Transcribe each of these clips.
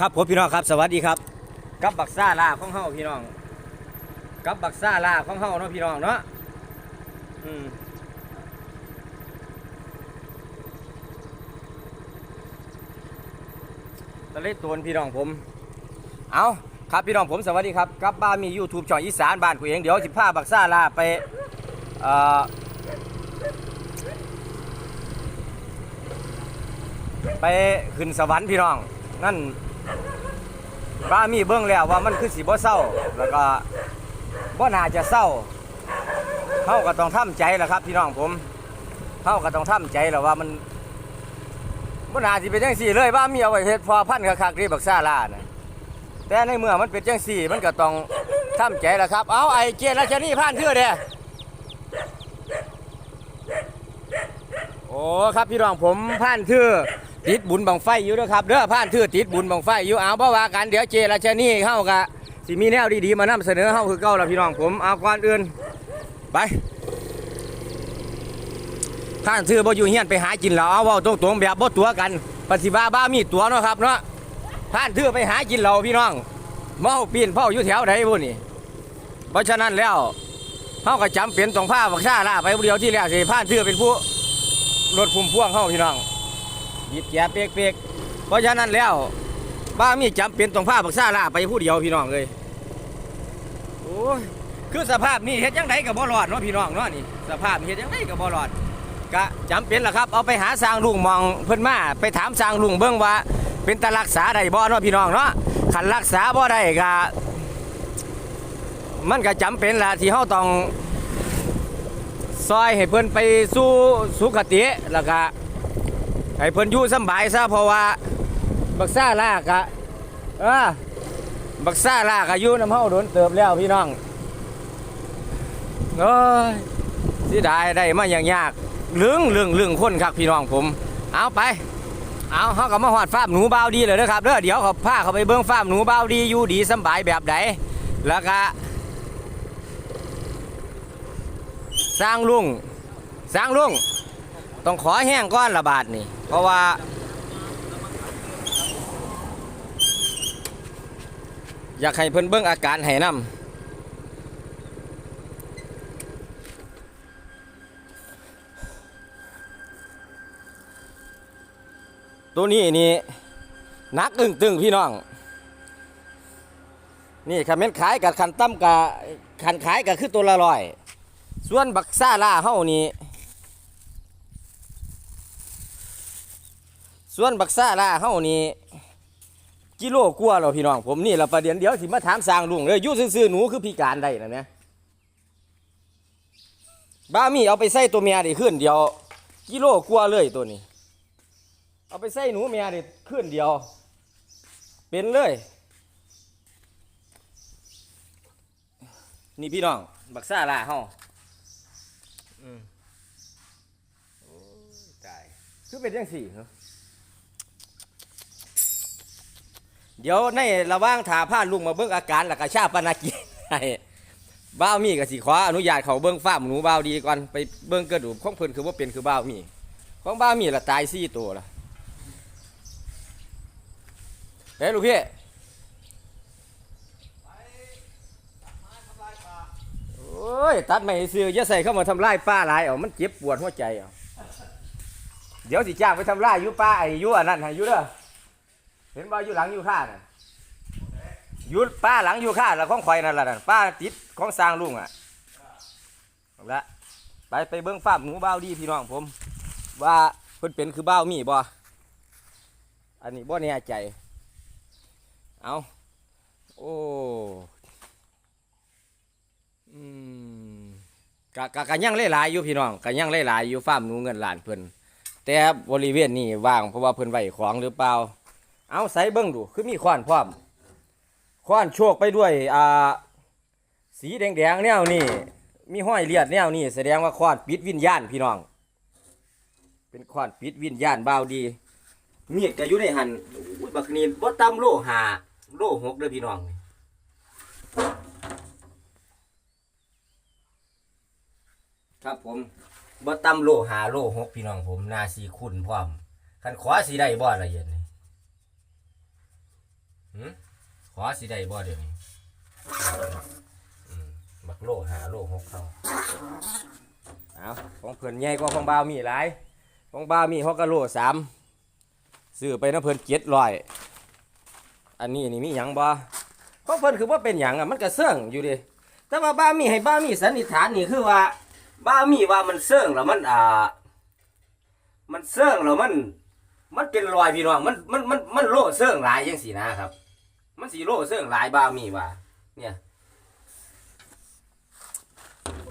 ครับผมพี่น้องครับ สวัสดีครับ กับบักซ่าลาของเฮาพี่น้อง กับบักซ่าลาของเฮาเนาะพี่น้องเนาะอืมตะเล็ดตัวพี่น้องผม เอาครับพี่น้องผมสวัสดีครับกับบ้านมี YouTube ช่องอีสานบ้านกูเองเดี๋ยวสิพาบักซ่าลาไปเอ่อไปขึ้นสวรรค์พี่น้องนั่น บ้ามีเบื้องแล้วว่ามันคือสีบ่เศร้า แล้วก็บ่น่าจะเศร้าเฮาก็ต้องทำใจแหละครับ พี่น้องผมเฮาก็ต้องทำใจแหละว่ามันบ่น่าสิเป็นจังซี่เลยว่ามีเอาไว้เฮ็ดพอพันธุ์คักๆที่บักซ่าลานะแต่ในเมื่อมันเป็นจังซี่ มันก็ต้องทำใจแหละครับ เอาไอ้เกียรติราชนีผ่านเทื่อเด้อโอ้ครับพี่น้องผมผ่านเทื่อ ติดบุญบังไฟอยู่เด้อครับเด้อผ่านเทื่อติดบุญบังไฟอยู่เอาบ่ว่ากันเดี๋ยวเจราชนีเฮากะสิมีแนวดีๆมานำเสนอเฮาคือเก่าล้วพี่น้องผมเอาก่อนอื่นไปผ่านเทื่อบ่อยู่เฮียนไปหากินเหล้าเอาเว้าตรงๆแบบบ่ตัวกันปฏิบัติบ้ามีตัวเนาะครับเนาะผ่านเทื่อไปหากินเหล้าพี่น้องเมาปีนเผาอยู่แถวใดบ่นี่เพราะฉะนั้นแล้วเฮาก็จำเป็นต้องพาบักซ่าล่าไปเดียวที่แรกสิผ่านเทื่อเป็นผู้รถพุ่มพ่วงเฮาพี่น้อง หยิบแย่เปียกเปียกๆเพราะฉะนั้นแล้วบ้ามีจำเป็นต้องพาบักซ่าล่าไปผู้เดียวพี่น้องเลยโอ้คือสภาพนี่เฮ็ดยังไงกับบ่รอดเนาะพี่น้องเนาะนี่สภาพนี่เฮ็ดยังไงกับบ่รอดก็จำเป็นล่ะครับเอาไปหาสร้างลุงมองเพิ่นมาไปถามสร้างลุงเบิ่งว่า เป็นตารักษาได้บ่เนาะพี่น้องเนาะคันรักษาบ่ได้ก็มันก็จำเป็นล่ะที่เฮาต้องซอยให้เพิ่นไปสู่สุขติแล้วก็ ให้เพิ่นอยู่สบายซะเพราะว่า บักซ่าลากะเออบักซ่าลากะอยู่น้ำเฮาโดนเติบแล้วพี่น้องโอ้ยสิได้ได้มาอย่างยากเรื่องเรื่องเรื่องคนครับพี่น้องผม เอาไป เอาเขาก็มาหอดฟาร์มหนูเบาดีเลยนะครับเด้อเดี๋ยวเขาพาเขาไปเบิ้งฟาร์มหนูเบาดีอยู่ดีสบายแบบไหนแล้วก็สร้างลุงสร้างลุงต้องขอแห้งก้อนละบาทนี่ เพราะว่าอยากให้เพิ่นเบิ่งอาการให้นํตัวนี้นี่นักอึ้งตึงพี่น้อง นี่คันแม่นขายกับคันตั้มกับคันขายกับคือตัวละร้อย ส่วนบักซ่าล่าเฮานี่ ส่วนบักซ่าล่าเฮานี่กิโลกว่าแล้วพี่น้อง ผมนี่ละประเด็นเดี๋ยวสิมาถามสร้างลุงเลยยู่ซื่อๆหนูคือพิการได้นะเนี่ยบ้ามีเอาไปใส่ตัวเมียด้ขึ้นเดียว กิโลกว่าเลยตัวนี้ เอาไปใส่หนูเมียด้ขึ้นเดียว เป็นเลย นี่พี่น้อง บักซ่าล่าเฮาอืมโอ้ยตายคือเป็นจังสี่เหรอ เดี๋ยวในระหว่างถาผ้าลุงมาเบิ่งอาการแล้วก็ชาปนากิจให้บ้าวมีก็สิขออนุญาตเขาเบิ่งฟ้าร์มหนูบ้าวดีก่อนไปเบิ่งกระดูกของเพิ่นคือว่าเป็นคือบ้าวมี ของบ้าวมีละตายสี่ตัวละเฮ้ยลูกพี่โอ้ยตัดไม่ซื้ออย่าใส่เข้ามาทำลายป้าหลายเอามันเจ็บปวดหัวใจเอาเดี๋ยวสิจ้างไปทำลายยู่ป้าไอ้ยู่อันนั้นให้ยู่เด้อ เห็นว่าอยู่หลังอยู่ข้าน่ะอยู่ป้าหลังอยู่ข้าแล้วของข่อยนั่นล่ะนั่นป้าติดของสร้างลุงอะเอาละไปไปเบิ้งฟาร์มหนูบ้าวดีพี่น้องผม ว่าเพิ่นเป็นคือบ้าวมีบ่อันนี้บ่แน่ใจ เอาโอ้อืมกะกะกะยังหลายๆอยู่พี่น้องกะยังหลายๆอยู่ฟาร์มหนูเงินล้านเพิ่นแต่บริเวณนี้ว่างเพราะว่าเพิ่นไว้ของหรือเปล่า เอาใส่เบิ้งดู คือมีควานพร้อมควานโชคไปด้วยอ่าสีแดงๆแนวนี่มีห้อยเลียดแนวนี่แสดงว่าควานปิดวิญญาณพี่น้อง เป็นควานปิดวิญญาณเบาดีมีดก็อยู่ในหันบักนีบ่ต่ำโลหาโลหกเด้อพี่น้องครับผมบ่ต่ำโลหาโลหกพี่น้องผมนาสีคุณพร้อมคันขวาสีได้บ่ละเอียดนี่ หืมข อสิได้บ่เดี๋ยวนี้อืมบักโลหาโลหกเขาเอาของเพิ่นใหญ่กว่าของบ่าวมีหลายของบ่าวมีฮอกกะโลสามซื้อไปนะเพิ่นเจ็ดร้อยอันนี้นี่มีหยังบ่ของเพิ่นคือว่าเป็นหยังอะมันก็เสื่องอยู่ดิแต่ว่าบ่ามีให้บ่ามีสันนิษฐานนี่คือว่าบ่ามีว่ามันเสื่องแล้วมันอ่า มันเสื่องแล้วมัน มันเป็นรอยพี่น้องมันมันมันมันโล่เสื่องหลายจังสีนะครับ มันสีโลเสื่องหลายบาวมีว่าเนี่ย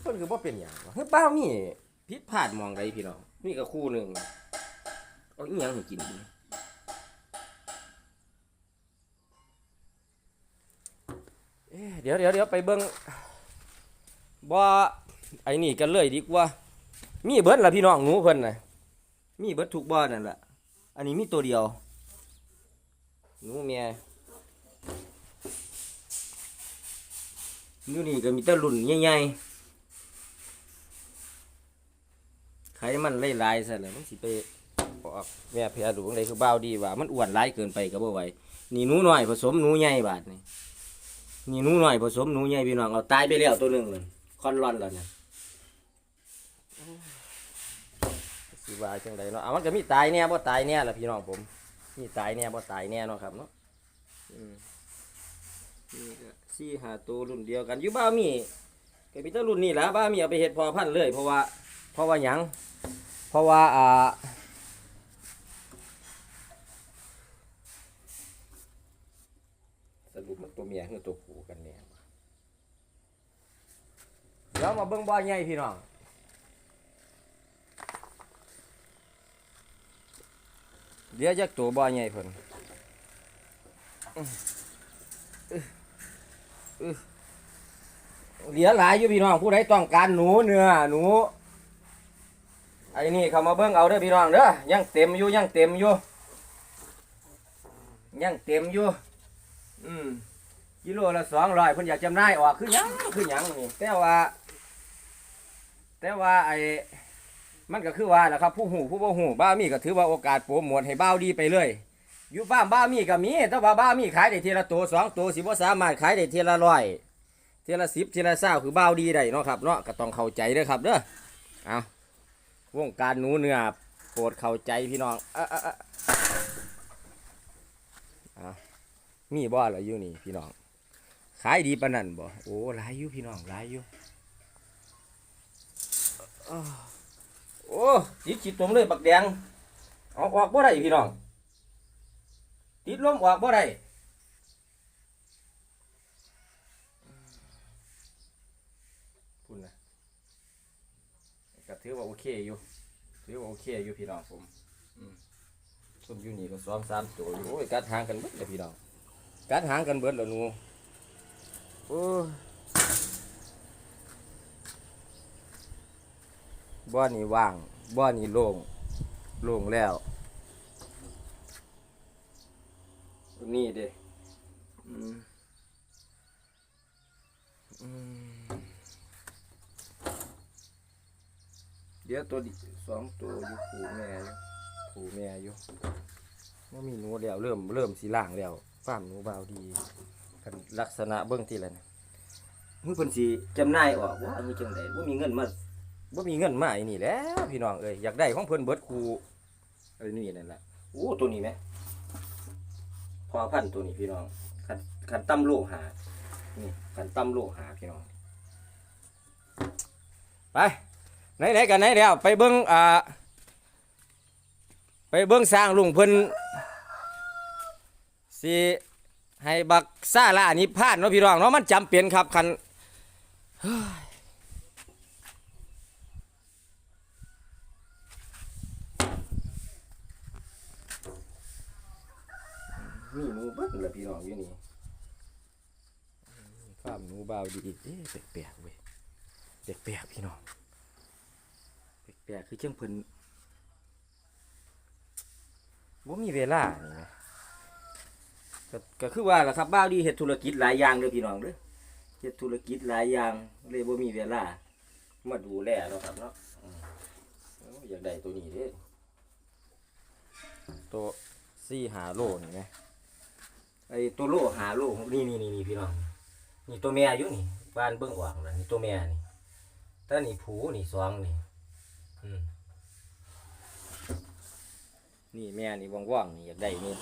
เพิ่นคือว่าเป็นหยังวะเฮ้ยบ้าวมีผิดพลาดหมองใดพี่น้องนี่ก็คู่หนึ่งเอาอีหยังให้กินดีเอ๊ะเดี๋ยวเดี๋ยวเดี๋ยวไปเบิ่งบ่ไอ้นี่กันเลยดีกว่า มีเบิดล่ะพี่น้องหนูเพิ่นน่ะมีเบิดทุกบ่อนั่นแหละอันนี้มีตัวเดียวหนูเมีย อยู่นี่ก็มีแต่รุ่นใหญ่ๆไขมันหลายๆซะแล้วมันสิไปออกแม่เพยดูจั่งใดคือบ้าดีว่า มันอ้วนหลายเกินไปก็บ่ไหวนี่หนูน้อยผสมหนูใหญ่บาดนี่นี่หนูน้อยผสมหนูใหญ่พี่น้องเอาตายไปแล้วตัวหนึ่งเลยคอนรอนแล้วนะสิว่าจังไดเนาะอะมันก็มีตายแน่บ่ตายแน่ล่ะพี่น้องผม มีตายแน่บ่ตายแน่เนาะครับเนาะอืมนี่ก็ สี่หาตัวรุ่นเดียวกันอยู่บ้ามีก็มีแต่รุ่นนี้แหละบ้ามีเอาไปเฮ็ดพอพันเลยเพราะว่าเพราะว่าหยังเพราะว่าอ่าสรุปมันตัวเมียคือตัวผู้กันแน่วะเดี๋ยวมาเบิ่งบ่อใหญ่พี่น้องเดี๋ยวจักตัวบ่ใหญ่เพิ่น เหลือหลายอยู่พี่น้องผู้ใดต้องการหนูเนื้อหนูไอ้นี่เขามาเบิ่งเอาเด้อพี่น้องเด้อยังเต็มอยู่ยังเต็มอยู่ยังเต็มอยู่อืมกิโลละสองร้อยเพิ่นอยากจำหน่ายออกคือยังคือยังนี่แต่ว่า แต่ว่าไอ้มันก็คือว่าแหละครับ ผู้หูผู้บ่หูบ้ามีก็ถือว่าโอกาสโปรโมทให้บ้าดีไปเลย อยู่ฟาร์มบ้ามีก็มีแต่ว่าบ้ามีขายได้ทีละตัวสองตัวสิบ่สามารถขายได้ทีละร้อยทีละสิบทีละเศร้าคือบ้าดีได้เนาะครับเนาะก็ต้องเข้าใจเด้อครับเด้อเอาวงการหนูเนื้อโปรดเข้าใจพี่น้องอะอะอะเอามีบ่เหรออยู่นี่พี่น้องขายดีปานนั้นบ่โอ้หลายอยู่พี่น้องหลายอยู่โอ้ติดขีดตรงเลยบักแดงออกออกบ่ได้พี่น้อง ติดลมออกบ่ได้พูดนะก็ถือว่าโอเคอยู่ถือว่าโอเคอยู่พี่น้องผมอืมส้มอยู่นี่ก็สองสามตัวอยู่โอ้ยกัดหางกันเบิดเลยพี่น้องกัดหางกันเบิดแล้วหนูโอ้บ่อนี่ว่างบ่อนี่โล่งโล่งแล้ว ตรงนี้เด้อืมอืมเดี๋ยวตัวดิสองตัวอยู่ผูแม่อยู่ผูแม่อยู่ว่ามีหนูแล้วเริ่มเริ่มสีล่างแล้วฟาร์มหนูบาดีกันลักษณะเบื้องที่แล้วนะมือเพิ่นสีจำนายออกว่ามีจังไดว่ามีเงินมาบ่ามีเงินมาไอ้นี่แล้วพี่น้องเอ้ยอยากได้ของเพิ่นเบิร์ดคูไอ้นี่นั่นแหละโอ้ตัวนี้ไหม อพันตัวนี้พี่น้องขันขันตั้มโลหานี่ขันตั้มโลหาพี่น้องไปไหนไหนๆกันไหนแล้วไปเบิ้งอ่าไปเบิ้งสร้างลุงเพิ่นสิให้บักซาลานิพพานเนาะพี่น้องเนาะมันจำเป็นครับคัน มีหนูเบิ้ลละพี่น้องอยู่นี่ฟาร์มหนูบาวดีเอ๊ะแปลกๆเว้ยแปลกๆพี่น้องแปลกๆคือจังเพิ่นว่ามีเวลานี่นะก็ก็คือว่าล่ะครับบ้าวดีเฮ็ดธุรกิจหลายอย่างเลยพี่น้องเด้อเฮ็ดธุรกิจหลายอย่างเลยบ่มีเวลา มาดูแลเนาะครับเนาะอืมโอ้อยากได้ตัวนี้เด้ตัวสี่หาโลนี่ไหม ไอ้ตัวโลหาโลนี่นี่นี่นี่พี่น้องนี่ตัวแม่อยู่นี่บ้านเบิ่งออกแล้วนี่ตัวแม่นี่แต่นี่ผูนี่สองนี่อืมนี่แม่นี่ว่างๆนี่อยากได้นี่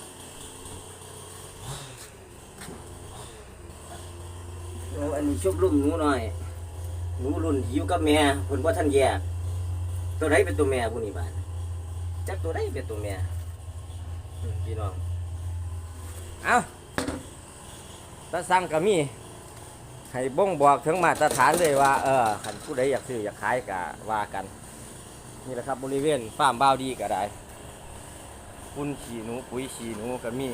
เอาอันนี้ชบรุ่มหนูหน่อยหนูรุ่นที่อยู่กับแม่เพิ่นบ่ทันแยกตัวไหนเป็นตัวแม่ผู้นี้บ้านจักตัวไหนเป็นตัวแม่พี่น้อง เอาตาสั่งก็มีให้บ่งบอกถึงมาตรฐานเลยว่า เออคันผู้ใดอยากซื้ออยากขายก็ว่ากัน นี่แหละครับบริเวณฟาร์มบ้าวดีก็ได้ปุ้นขี้หนูปุ๋ยขี้หนูก็มี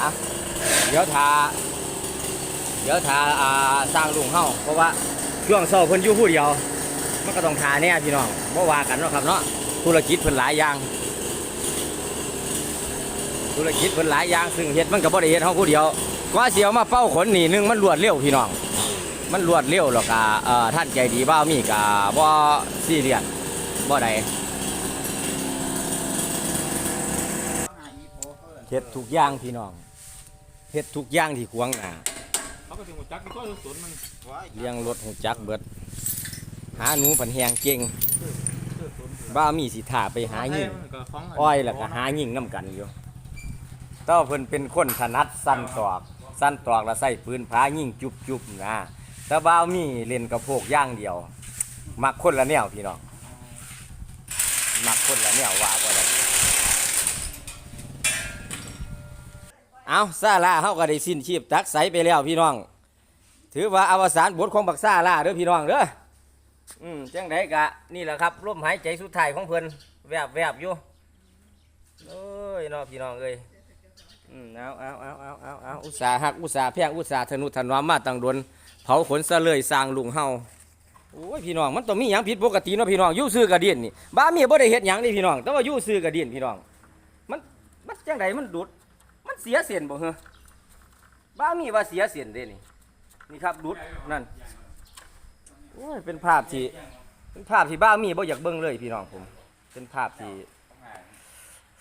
อะเดี๋ยวทา เดี๋ยวทาอ่าสร้างลุงเฮาเพราะว่าช่วงเช้าเพิ่นอยู่ผู้เดียว มันก็ต้องทาแน่พี่น้องบ่ว่ากันเนาะครับเนาะธุรกิจเพิ่นหลายอย่าง ธุรกิจเพิ่นหลายอย่างซึ่งเฮ็ดมันก็บ่ได้เฮ็ดเฮาผู้เดียวกว่าเสิเอามาเป้าขนนี่หนึงมันรวดเร็วพี่น้อง มันรวดเร็วแล้วก็เอ่อท่านใจดีบ้ามีก็บ่ซีเรียสบ่ได้เฮ็ดทุกอย่างพี่น้องเฮ็ดทุกอย่างที่ขวางหน้า เขาก็ถึงหัวจักรก็สวนมันเลี้ยงรถหูจักเบิด หาหนูผันแหงเก่งเสื้อสวนบ้ามีสิท่าไปหายิงก็ของอ้อยแล้วก็หายิงน้ำกันอยู่แต้าเพิ่นเป็นคนถนัดสั้นตอก สั้นตอกแล้วใส่ปืนพายิงจุบจุบๆนะแต่บ้าวมีเล่นกระโพกอย่างเดียว มักคนละแนวพี่น้องมักคนละแนวว่าก็ได้ เอาซาลาเฮาก็ได้สิ้นชีพตักใสไปแล้วพี่น้อง ถือว่าอวสานบทของบักซาลาเด้อพี่น้องเด้ออืมจังไดกะนี่แหละครับลมหายใจสุดท้ายของเพิ่นแวบแวบอยู่เอ้ยนาะพี่น้องเอ้ยอืมเอาเอาเอาเอาเอาเอาอุตสาหักอุตสาแพงอุตสาทนุถนอมมาตังดนเผาขนซะเลยสร้างลุงเฮาโอ้ยพี่น้องมันต้องมีหยังผิดปกติเนาะพี่น้องยู่ซื้อกระเดียนนี่บ้ามีบ่ได้เฮ็ดหยังนี่พี่น้องแต่ว่ายู่ซื้อกระเดียนพี่น้อง มันมันจังไดมันดุด มันเสียเสียนบ่เหรอบ้ามีว่าเสียเสียนเด้นี่นี่ครับดุดนั่นโอ้ยเป็นภาพที่เป็นภาพที่บ้ามีบ่อยากเบิ่งเลยพี่น้องผม เป็นภาพที่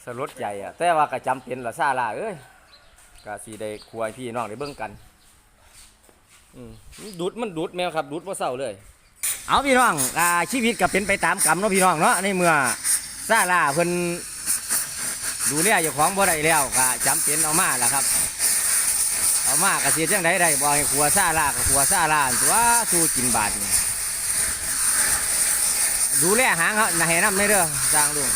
สลดใจอะแต่ว่าก็จำเป็นละซาลาเอ้ยก็สิได้ควยพี่น้องได้เบิ่งกันดูดมันดูดแมวครับดูดบ่เศร้าเลย เอาพี่น้องอ่าชีวิตก็เป็นไปตามกรรมเนาะพี่น้องเนาะในเมื่อซาลาเพิ่น ดูแลเจ้าของบ่ได้แล้วก็จำเป็นเอามาล่ะครับ เอามากระเสียจังไดได้บ่ให้ขัวซาลากับขัวซาลานตัวสู้กินบาทนี่ดูแลหางเขาน่ะให้น้ำไม่เด้อสร้างลุง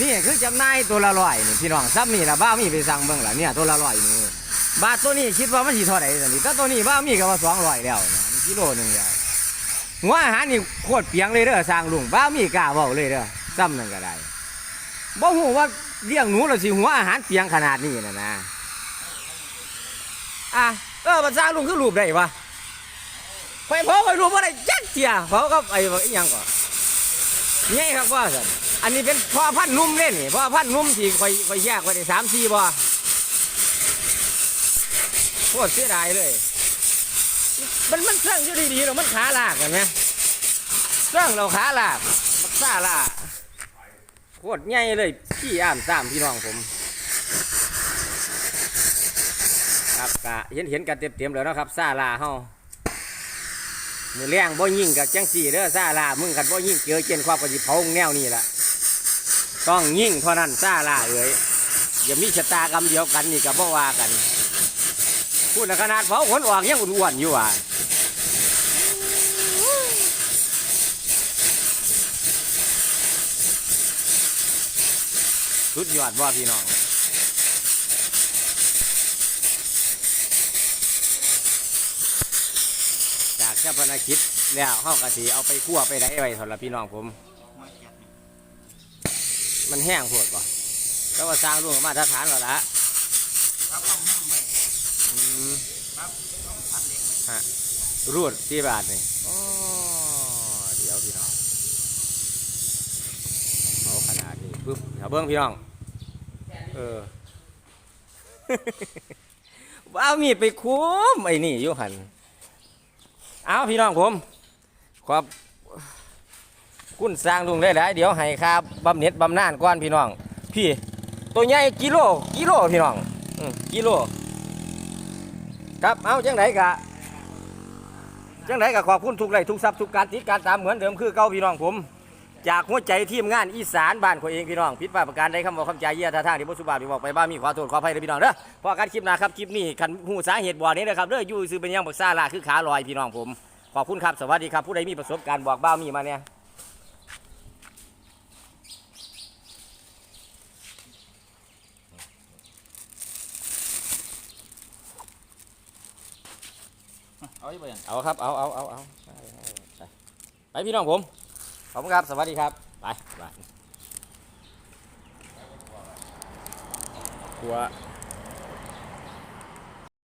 นี่คือจำนายตัวละร้อยนี่พี่น้องซ้ำนี่ละบ้ามีไปสั่งเบิ่งละเนี่ยตัวละร้อยนี่บาทตัวนี้คิดว่ามันสิเท่าไหร่สันนี่แต่ตัวนี้บ้ามีก็ว่าสองร้อยแล้วนะกิโลหนึ่งแล้วหัวอาหารนี่โคตรเปียงเลยเด้อสร้างลุงบ้ามีกล้าเว้าเลยเด้อซ้ำหนั่นก็ได้บ่ฮู้ว่า เลี้ยงหนูแล้วสิหัวอาหารเปียงขนาดนี้นะนะอะเออมันสร้างลุงคือรูปได้ปะไฟเผาไฟรูปว่าได้ยักเจียเผากับไอ้ว่าอีหยังก่อนนี่ครับว่าสันอันนี้เป็นพ่อพันธุ์นุ่มเล่นนี่พ่อพันธุ์นุ่มที่คอยคอยแยกไว้ได้สามสี่บ่โคตรเสียดายเลย มันมันเครื่องอยู่ดีๆหรอมันขาลากเห็นไหมเครื่องเราขาลากบักซ่าลากโคตรใหญ่เลย พี่อ่านตามพี่น้องผม ครับกะเห็นเห็นกันเต็มเต็มๆแล้วนะครับซาลาเฮามือแรงบ่ยิงกับจังสี่เด้อซาลามึงกันบ่ยิงเจอเจนความกระจิเผาแนวนี่ละต้องยิงเท่านั้นซาลาเอ้ยอย่ามีชะตากรรมเดียวกันนี่กับบ่ว่ากัน พูดนขนาดเผาขนออกยังอ้วนๆอยู่ว่ะ สุดยอดว่าพี่น้องจากเจ้าพนักคิดแล้วเฮากะสิเอาไปคั่วไปได้ไว้ถอดละพี่น้องผม มันแห้งโพดป่ะก็ว่าสร้างร่วงมาตรฐานแล้วละอืมฮะรูดที่บาทนี่อ๋อเดี๋ยวพี่น้องเอาขนาดนี้ปึ๊บเอาเบิ้งพี่น้อง เออว่าเอามีดไปคุ้มไอ้นี่ยู่หันเอาพี่น้องผมขอบคุณสร้างลุงได้หลายเดี๋ยวให้ครับบำเหน็จบำนาญก่อนพี่น้อง พี่ ตัวใหญ่กิโลกิโลพี่น้องอกิโล ครับเอาจังไหนกะจังไหนกะขอบคุณทุกไลค์ทุกทรัพย์ทุกการติดการตามเหมือนเดิมคือเก่าพี่น้องผม จากหัวใจทีมงานอีสานบ้านของเองพี่น้องผิดพลาดประการใดคำบอกคำจาเยี่ยท่าทางที่บ่สุภาพที่บอกไปบ้ามีขอโทษขออภัยเลยพี่น้องเด้อพอการคลิปหน้าครับคลิปนี้คันหูสาเหตุบ่อนี้นะครับเด้ออยู่ซื้อเป็นหยังบักซาลาคือขาลอยพี่น้องผมขอบคุณครับสวัสดีครับผู้ใดมีประสบการณ์บอกบ้ามีมาเนี่ยเอาอีกไปยังเอาครับเอาเอาเอาเอาไปไปพี่น้องผม ขอบคุณครับ สวัสดีครับ ไปไปหัว